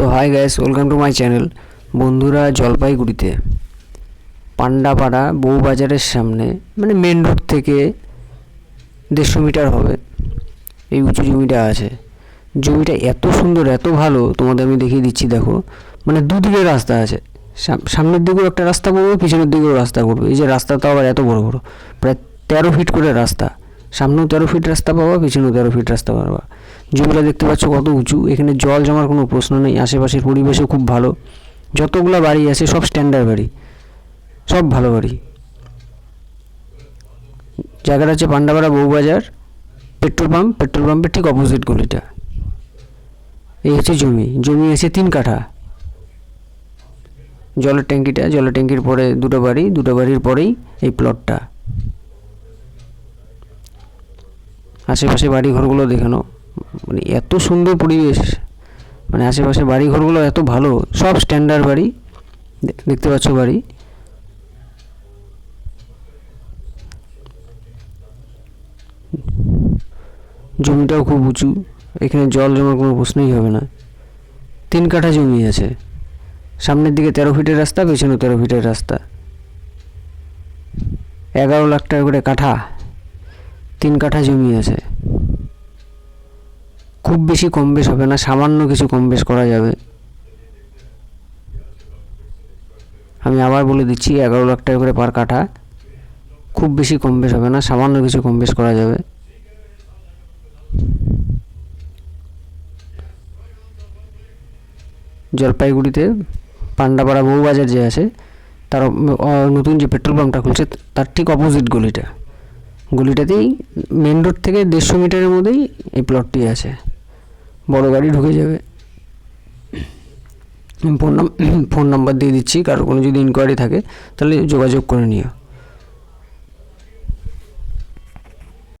তো hi guys welcome to my channel বন্ধুরা জলপাইগুড়িতে। পান্ডাপাড়া বউবাজারের সামনে মানে মেন রোড থেকে দেড়শো মিটার হবে। এই উঁচু জমিটা আছে। জমিটা এত সুন্দর, এত ভালো, তোমাদের আমি দেখিয়ে দিচ্ছি, দেখো। মানে দুদিকে রাস্তা আছে। সাম- সামনের দিকেও একটা রাস্তা করব পিছনের দিকেও রাস্তা করব এই যে রাস্তা তো আবার এত বড় বড়, প্রায় তেরো ফিট করে রাস্তা। সামনেও তেরো ফিট রাস্তা পাবা, পিছনেও তেরো ফিট রাস্তা পাবা। জমিটা দেখতে পাচ্ছ কত উঁচু, এখানে জল জমার কোনো প্রশ্ন নেই, আশেপাশের পরিবেশও খুব ভালো। যতগুলো বাড়ি আছে, সব স্ট্যান্ডার্ড বাড়ি। সব ভালো বাড়ি। জায়গাটা হচ্ছে Pandapara Bowbazar petrol pump petrol পাম্পের ঠিক অপোজিট গলিটা। এই হচ্ছে জমি। জমি আছে তিন কাঠা। জলের ট্যাঙ্কিটা, জলের ট্যাঙ্কির পরে দুটো বাড়ি, দুটো বাড়ির পরেই এই প্লটটা আশেপাশে বাড়ি ঘরগুলো দেখে নাও মানে এত সুন্দর পরিবেশ। মানে আশেপাশে বাড়ি ঘরগুলো এত ভালো। সব স্ট্যান্ডার্ড বাড়ি। দেখতে পাচ্ছ বাড়ি। জমিটাও খুব উঁচু। এখানে জল জমার কোনো প্রশ্নই হবে না। তিন কাঠা জমি আছে। সামনের দিকে তেরো ফিটের রাস্তা, পেছনে তেরো ফিটের রাস্তা। এগারো লাখ টাকা করে কাঠা। তিন কাঠা জমি আছে। খুব বেশি কম বেশ হবে না, সামান্য কিছু কম বেশ করা যাবে। আমি আবার বলে দিচ্ছি, এগারো লাখ টাকা করে পার কাঠা। খুব বেশি কম বেশ হবে না, সামান্য কিছু কম বেশ করা যাবে। জলপাইগুড়িতে পান্ডাপাড়া বউবাজার যে আছে, তার নতুন যে পেট্রোল পাম্পটা খুলছে, তার ঠিক অপোজিট গলিটা। গলিটাতেই মেন রোড থেকে দেড়শো মিটারের মধ্যেই এই প্লটটি আছে। বড় গাড়ি ঢুকে যাবে। ফোন নাম ফোন নাম্বার দিয়ে দিচ্ছি। কারোর কোনো যদি ইনকোয়ারি থাকে, তাহলে যোগাযোগ করে নিও।